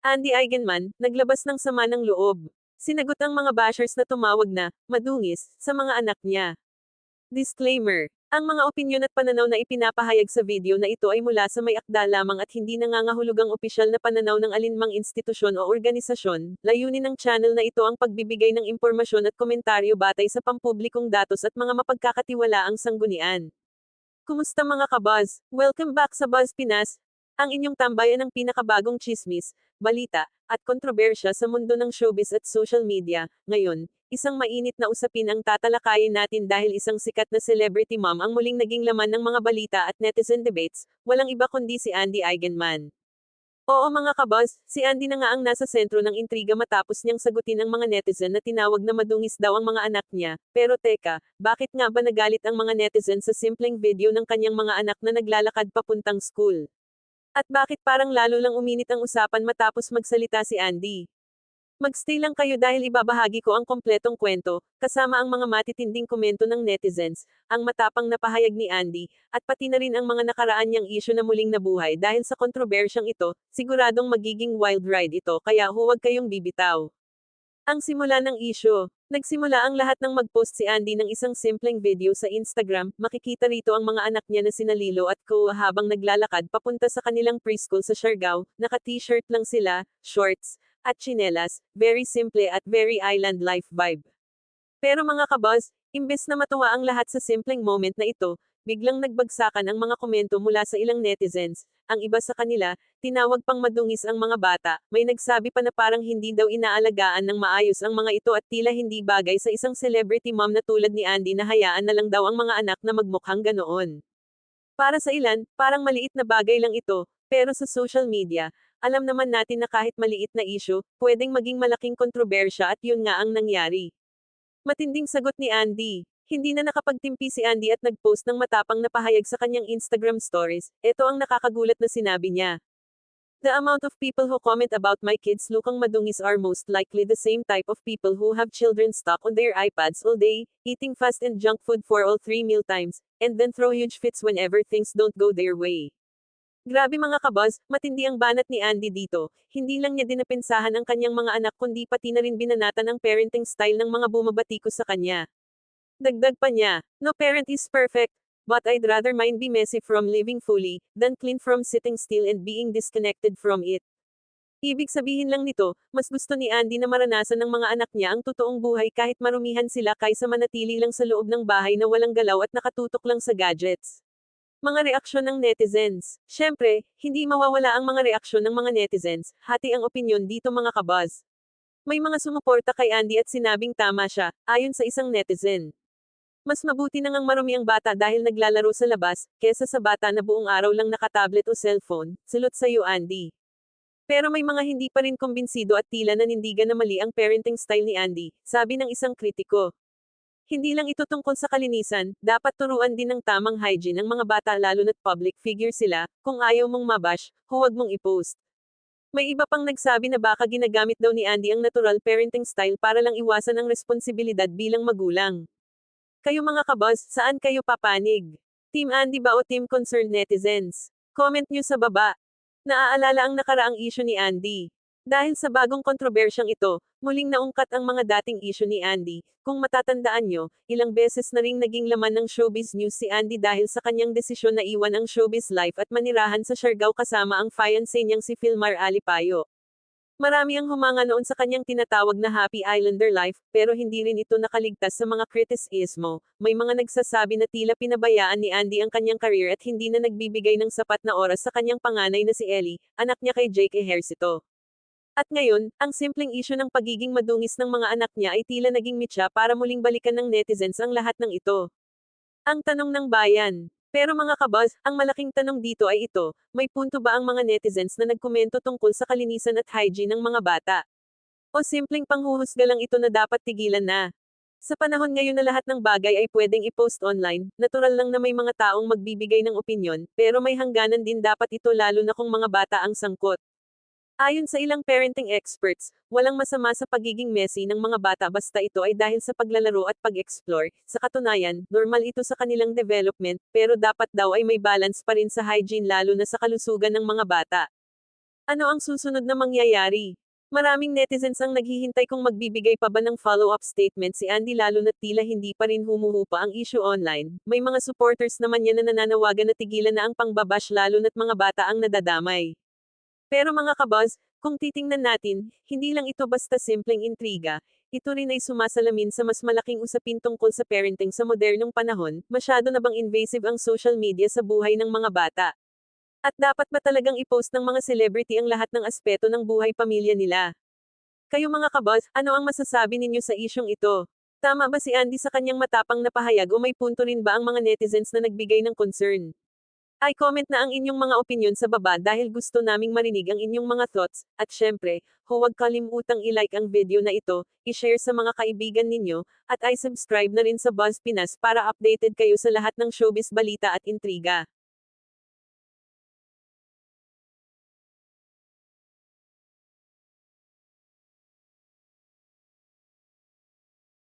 Andy Eigenman, naglabas ng sama ng loob. Sinagot ang mga bashers na tumawag na, madungis, sa mga anak niya. Disclaimer. Ang mga opinyon at pananaw na ipinapahayag sa video na ito ay mula sa may akda lamang at hindi nangangahulugang opisyal na pananaw ng alinmang institusyon o organisasyon. Layunin ng channel na ito ang pagbibigay ng impormasyon at komentaryo batay sa pampublikong datos at mga mapagkakatiwalaang sanggunian. Kumusta mga kabuzz? Welcome back sa Buzz Pinas, ang inyong tambayan ng pinakabagong chismis, balita, at kontrobersya sa mundo ng showbiz at social media. Ngayon, isang mainit na usapin ang tatalakayin natin dahil isang sikat na celebrity mom ang muling naging laman ng mga balita at netizen debates, walang iba kundi si Andy Eigenman. Oo mga kabos, si Andy na nga ang nasa sentro ng intriga matapos niyang sagutin ang mga netizen na tinawag na madungis daw ang mga anak niya. Pero teka, bakit nga ba nagalit ang mga netizen sa simpleng video ng kanyang mga anak na naglalakad papuntang school? At bakit parang lalo lang uminit ang usapan matapos magsalita si Andy? Magstay lang kayo dahil ibabahagi ko ang kompletong kwento, kasama ang mga matitinding komento ng netizens, ang matapang na pahayag ni Andy, at pati na rin ang mga nakaraan niyang isyu na muling nabuhay dahil sa kontrobersyang ito, siguradong magiging wild ride ito kaya huwag kayong bibitaw. Ang simula ng isyo. Nagsimula ang lahat ng mag-post si Andy ng isang simpleng video sa Instagram, makikita rito ang mga anak niya na sina Lilo at Koa habang naglalakad papunta sa kanilang preschool sa Siargao, naka-t-shirt lang sila, shorts, at chinelas, very simple at very island life vibe. Pero mga kabuzz, imbes na matuwa ang lahat sa simpleng moment na ito, biglang nagbagsakan ang mga komento mula sa ilang netizens. Ang iba sa kanila, tinawag pang madungis ang mga bata, may nagsabi pa na parang hindi daw inaalagaan ng maayos ang mga ito at tila hindi bagay sa isang celebrity mom na tulad ni Andy na hayaan na lang daw ang mga anak na magmukhang ganoon. Para sa ilan, parang maliit na bagay lang ito, pero sa social media, alam naman natin na kahit maliit na issue, pwedeng maging malaking kontrobersya at yun nga ang nangyari. Matinding sagot ni Andy. Hindi na nakapagtimpi si Andy at nagpost ng matapang na pahayag sa kanyang Instagram stories. Ito ang nakakagulat na sinabi niya. The amount of people who comment about my kids lukang madungis are most likely the same type of people who have children stuck on their iPads all day, eating fast and junk food for all three meal times, and then throw huge fits whenever things don't go their way. Grabe mga kabaz, matindi ang banat ni Andy dito. Hindi lang niya dinapensahan ang kanyang mga anak kundi pati na rin binanatan ang parenting style ng mga bumabatikos sa kanya. Dagdag pa niya, no parent is perfect, but I'd rather mine be messy from living fully, than clean from sitting still and being disconnected from it. Ibig sabihin lang nito, mas gusto ni Andy na maranasan ng mga anak niya ang totoong buhay kahit marumihan sila kaysa manatili lang sa loob ng bahay na walang galaw at nakatutok lang sa gadgets. Mga reaksyon ng netizens. Siyempre, hindi mawawala ang mga reaksyon ng mga netizens, hati ang opinyon dito mga kabaz. May mga sumuporta kay Andy at sinabing tama siya, ayon sa isang netizen. Mas mabuti nang ang marumi ang bata dahil naglalaro sa labas, kesa sa bata na buong araw lang nakatablet o cellphone, silot sa iyo Andy. Pero may mga hindi pa rin kumbinsido at tila nanindigan na mali ang parenting style ni Andy, sabi ng isang kritiko. Hindi lang ito tungkol sa kalinisan, dapat turuan din ng tamang hygiene ang mga bata lalo na't public figure sila, kung ayaw mong mabash, huwag mong i-post. May iba pang nagsabi na baka ginagamit daw ni Andy ang natural parenting style para lang iwasan ang responsibilidad bilang magulang. Kayo mga kabos, saan kayo papanig? Team Andy ba o Team Concerned Netizens? Comment nyo sa baba. Naaalala ang nakaraang issue ni Andy. Dahil sa bagong kontrobersyang ito, muling naungkat ang mga dating issue ni Andy. Kung matatandaan nyo, ilang beses na ring naging laman ng showbiz news si Andy dahil sa kanyang desisyon na iwan ang showbiz life at manirahan sa Siargao kasama ang fiancé niyang si Filmar Alipayo. Marami ang humanga noon sa kanyang tinatawag na Happy Islander life, pero hindi rin ito nakaligtas sa mga kritisismo. May mga nagsasabi na tila pinabayaan ni Andy ang kanyang career at hindi na nagbibigay ng sapat na oras sa kanyang panganay na si Ellie, anak niya kay Jake Ejercito. At ngayon, ang simpleng isyu ng pagiging madungis ng mga anak niya ay tila naging mitya para muling balikan ng netizens ang lahat ng ito. Ang tanong ng bayan, pero mga kabaz, ang malaking tanong dito ay ito, may punto ba ang mga netizens na nagkomento tungkol sa kalinisan at hygiene ng mga bata? O simpleng panghuhusga lang ito na dapat tigilan na? Sa panahon ngayon na lahat ng bagay ay pwedeng i-post online, natural lang na may mga taong magbibigay ng opinyon, pero may hangganan din dapat ito lalo na kung mga bata ang sangkot. Ayon sa ilang parenting experts, walang masama sa pagiging messy ng mga bata basta ito ay dahil sa paglalaro at pag-explore. Sa katunayan, normal ito sa kanilang development, pero dapat daw ay may balance pa rin sa hygiene lalo na sa kalusugan ng mga bata. Ano ang susunod na mangyayari? Maraming netizens ang naghihintay kung magbibigay pa ba ng follow-up statement si Andy lalo na tila hindi pa rin humuhupa ang issue online. May mga supporters naman niya na nananawagan na tigilan na ang pangbabash lalo na't mga bata ang nadadamay. Pero mga kabaz, kung titingnan natin, hindi lang ito basta simpleng intriga, ito rin ay sumasalamin sa mas malaking usapin tungkol sa parenting sa modernong panahon, masyado na bang invasive ang social media sa buhay ng mga bata? At dapat ba talagang i-post ng mga celebrity ang lahat ng aspeto ng buhay pamilya nila? Kayo mga kabaz, ano ang masasabi ninyo sa isyong ito? Tama ba si Andy sa kanyang matapang na pahayag o may punto rin ba ang mga netizens na nagbigay ng concern? Ay comment na ang inyong mga opinion sa baba dahil gusto naming marinig ang inyong mga thoughts, at syempre, huwag kalimutang i-like ang video na ito, i-share sa mga kaibigan ninyo, at i-subscribe na rin sa Buzz Pinas para updated kayo sa lahat ng showbiz balita at intriga.